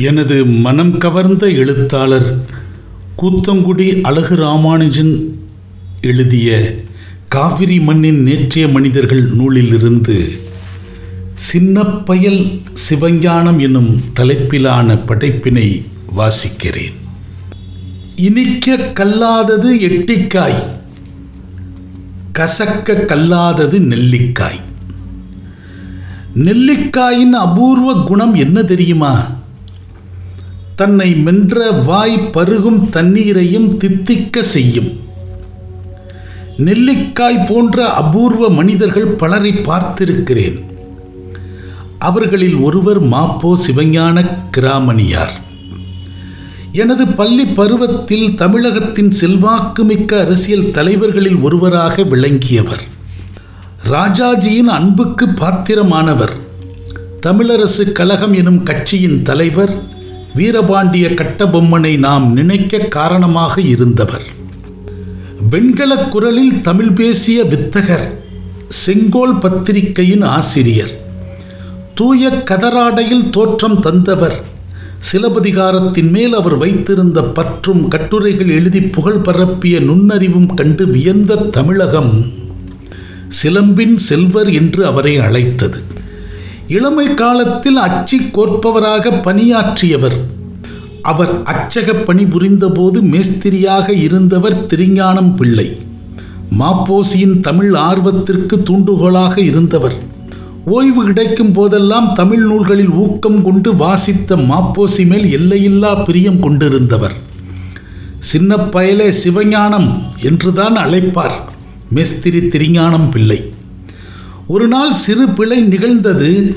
எனது மனம் கவர்ந்த எழுத்தாளர் கூத்தங்குடி அழகு ராமானுஜன் எழுதிய காவிரி மண்ணின் நேற்றைய மனிதர்கள் நூலிலிருந்து சின்னப்பயல் சிவஞானம் என்னும் தலைப்பிலான படைப்பினை வாசிக்கிறேன். இனிக்க கல்லாதது எட்டிக்காய் கசக்க கல்லாதது நெல்லிக்காய். நெல்லிக்காயின் அபூர்வ குணம் என்ன தெரியுமா? தன்னை மென்ற வாய் பருகும் தண்ணீரையும் தித்திக்க செய்யும். நெல்லிக்காய் போன்ற அபூர்வ மனிதர்கள் பலரை பார்த்திருக்கிறேன். அவர்களில் ஒருவர் மாப்போ சிவஞான கிராமணியார். எனது பள்ளி பருவத்தில் தமிழகத்தின் செல்வாக்குமிக்க அரசியல் தலைவர்களில் ஒருவராக விளங்கியவர். ராஜாஜியின் அன்புக்கு பாத்திரமானவர். தமிழரசு கழகம் எனும் கட்சியின் தலைவர் வீரபாண்டிய கட்டபொம்மனை நாம் நினைக்க காரணமாக இருந்தவர். வெண்கலக் குரலில் தமிழ் பேசிய வித்தகர் செங்கோல் பத்திரிகையின் ஆசிரியர். தூய கதராடையில் தோற்றம் தந்தவர். சிலபதிகாரத்தின் மேல் அவர் வைத்திருந்த பற்றும் கட்டுரைகள் எழுதி புகழ் பரப்பிய நுண்ணறிவும் கண்டு வியந்த தமிழகம் சிலம்பின் செல்வர் என்று அவரை அழைத்தது. இளமை காலத்தில் அச்சி கோர்ப்பவராக பணியாற்றியவர். அவர் அச்சக பணிபுரிந்த போது மேஸ்திரியாக இருந்தவர் திருஞானம் பிள்ளை. மாப்போசியின் தமிழ் ஆர்வத்திற்கு தூண்டுகோலாக இருந்தவர். ஓய்வு கிடைக்கும் போதெல்லாம் தமிழ் நூல்களில் ஊக்கம் கொண்டு வாசித்த மாப்போசி மேல் எல்லையில்லா பிரியம் கொண்டிருந்தவர். சின்ன பயலே சிவஞானம் என்றுதான் அழைப்பார் மேஸ்திரி திருஞானம் பிள்ளை. ஒரு நாள் சிறு பிழை நிகழ்ந்தது.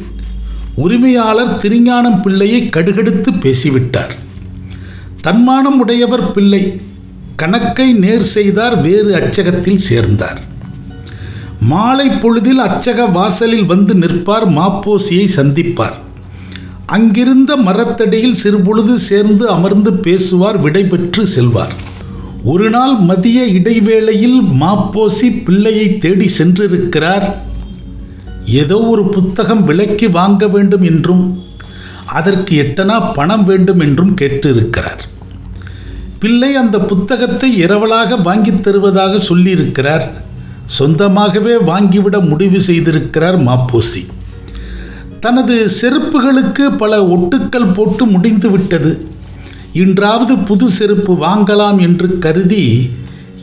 உரிமையாளர் திருஞானம் பிள்ளையை கடுகடுத்து பேசிவிட்டார். தன்மானம் உடையவர் பிள்ளை கணக்கை நேர் செய்தார் வேறு அச்சகத்தில் சேர்ந்தார். மாலை பொழுதில் அச்சக வாசலில் வந்து நிற்பார் மாப்போசியை சந்திப்பார். அங்கிருந்த மரத்தடியில் சிறுபொழுது சேர்ந்து அமர்ந்து பேசுவார் விடைபெற்று செல்வார். ஒரு நாள் மதிய இடைவேளையில் மாப்போசி பிள்ளையை தேடி சென்றிருக்கிறார். ஏதோ ஒரு புத்தகம் விலைக்கு வாங்க வேண்டும் என்றும் அதற்கு எட்டனா பணம் வேண்டும் என்றும் கேட்டிருக்கிறார். பிள்ளை அந்த புத்தகத்தை இரவலாக வாங்கித் தருவதாக சொல்லியிருக்கிறார். சொந்தமாகவே வாங்கிவிட முடிவு செய்திருக்கிறார் மாப்போசி. தனது செருப்புகளுக்கு பல ஒட்டுக்கள் போட்டு முடிந்து விட்டது. இன்றாவது புது செருப்பு வாங்கலாம் என்று கருதி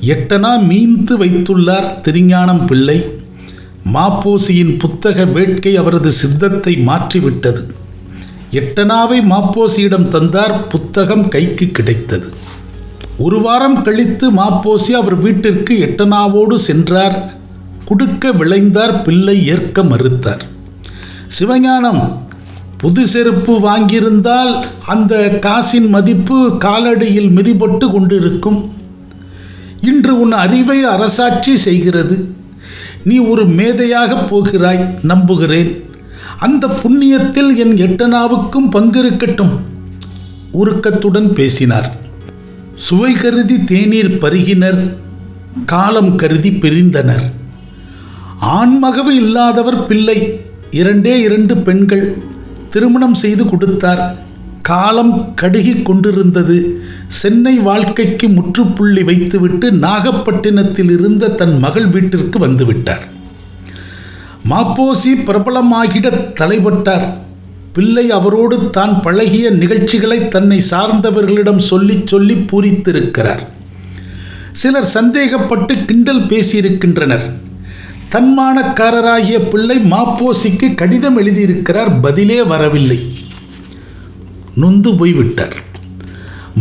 எட்டனா மீந்து வைத்துள்ளார் திருஞானம் பிள்ளை. மாப்போசியின் புத்தக வேட்கை அவரது சித்தத்தை மாற்றிவிட்டது. எட்டனாவை மாப்போசியிடம் தந்தார் புத்தகம் கைக்கு கிடைத்தது. ஒரு வாரம் கழித்து மாப்போசி அவர் வீட்டிற்கு எட்டனாவோடு சென்றார். குடுக்க விளைந்தார் பிள்ளை ஏற்க மறுத்தார். சிவஞானம் புது செருப்பு வாங்கியிருந்தால் அந்த காசின் மதிப்பு காலடியில் மிதிபட்டு கொண்டிருக்கும். இன்று உன் அறிவை அரசாட்சி செய்கிறது. நீ ஒரு மேதையாக போகிறாய் நம்புகிறேன். அந்த புண்ணியத்தில் என் எட்டனாவுக்கும் பங்கிருக்கட்டும் உருக்கத்துடன் பேசினார். சுவை கருதி தேநீர் பருகினர் காலம் கருதி பிரிந்தனர். ஆண்மகவு இல்லாதவர் பிள்ளை இரண்டே இரண்டு பெண்கள் திருமணம் செய்து கொடுத்தார். காலம் கடுகி கொண்டிருந்தது. சென்னை வாழ்க்கைக்கு முற்றுப்புள்ளி வைத்துவிட்டு நாகப்பட்டினத்தில் இருந்த தன் மகள் வீட்டிற்கு வந்துவிட்டார். மாப்போசி பிரபலமாகிட தலைப்பட்டார். பிள்ளை அவரோடு தான் பழகிய நிகழ்ச்சிகளை தன்னை சார்ந்தவர்களிடம் சொல்லி சொல்லி பூரித்திருக்கிறார். சிலர் சந்தேகப்பட்டு கிண்டல் பேசியிருக்கின்றனர். தன்மானக்காரராகிய பிள்ளை மாப்போசிக்கு கடிதம் எழுதியிருக்கிறார் பதிலே வரவில்லை. நொந்து போய்விட்டார்.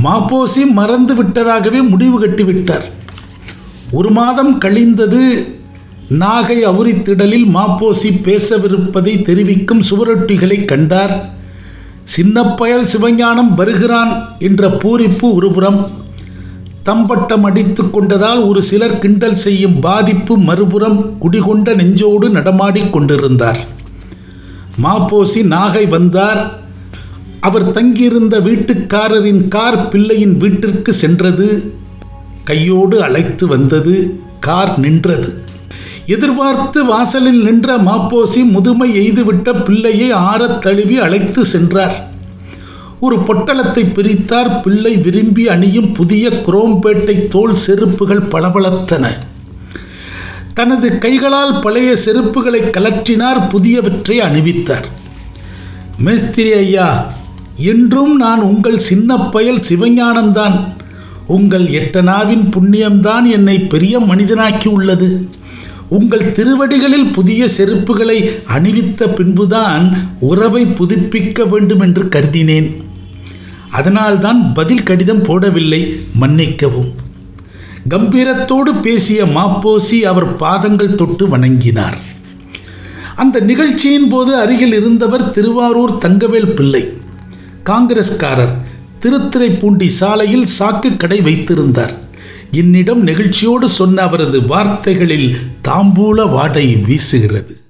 மாப்போசி மறந்து விட்டதாகவே முடிவு கட்டிவிட்டார். ஒரு மாதம் கழிந்தது நாகை அவுரித்திடலில் மாப்போசி பேசவிருப்பதை தெரிவிக்கும் சுவரொட்டிகளை கண்டார். சின்னப்பயல் சிவஞானம் வருகிறான் என்ற பூரிப்பு ஒருபுறம். தம்பட்டம் அடித்து கொண்டதால் ஒரு சிலர் கிண்டல் செய்யும் பாதிப்பு மறுபுறம் குடிகொண்ட நெஞ்சோடு நடமாடிக் கொண்டிருந்தார். மாப்போசி நாகை வந்தார். அவர் தங்கியிருந்த வீட்டுக்காரரின் கார் பிள்ளையின் வீட்டிற்கு சென்றது. கையோடு அழைத்து வந்தது. கார் நின்றது. எதிர்பார்த்து வாசலில் நின்ற மாப்போசி முதுமை எய்துவிட்ட பிள்ளையை ஆறத் தழுவி அழைத்து சென்றார். ஒரு பொட்டலத்தை பிரித்தார். பிள்ளை விரும்பி அணியும் புதிய குரோம்பேட்டை தோல் செருப்புகள் பளபளத்தன. தனது கைகளால் பழைய செருப்புகளை கலற்றினார். புதியவற்றை அணிவித்தார். மேஸ்திரி ஐயா என்றும் நான் உங்கள் சின்ன பயல் சிவஞானம்தான். உங்கள் எட்டனாவின் புண்ணியம்தான் என்னை பெரிய மனிதனாக்கி உள்ளது. உங்கள் திருவடிகளில் புதிய செருப்புகளை அணிவித்த பின்புதான் உறவை புதுப்பிக்க வேண்டும் என்று கருதினேன். அதனால்தான் பதில் கடிதம் போடவில்லை மன்னிக்கவும். கம்பீரத்தோடு பேசிய மாப்போசி அவர் பாதங்கள் தொட்டு வணங்கினார். அந்த நிகழ்ச்சியின் போது அருகில் இருந்தவர் திருவாரூர் தங்கவேல் பிள்ளை. காங்கிரஸ்காரர் திருத்துறைப்பூண்டி சாலையில் சாக்கு கடை வைத்திருந்தார். என்னிடம் நெகிழ்ச்சியோடு சொன்ன அவரது வார்த்தைகளில் தாம்பூல வாடை வீசுகிறது.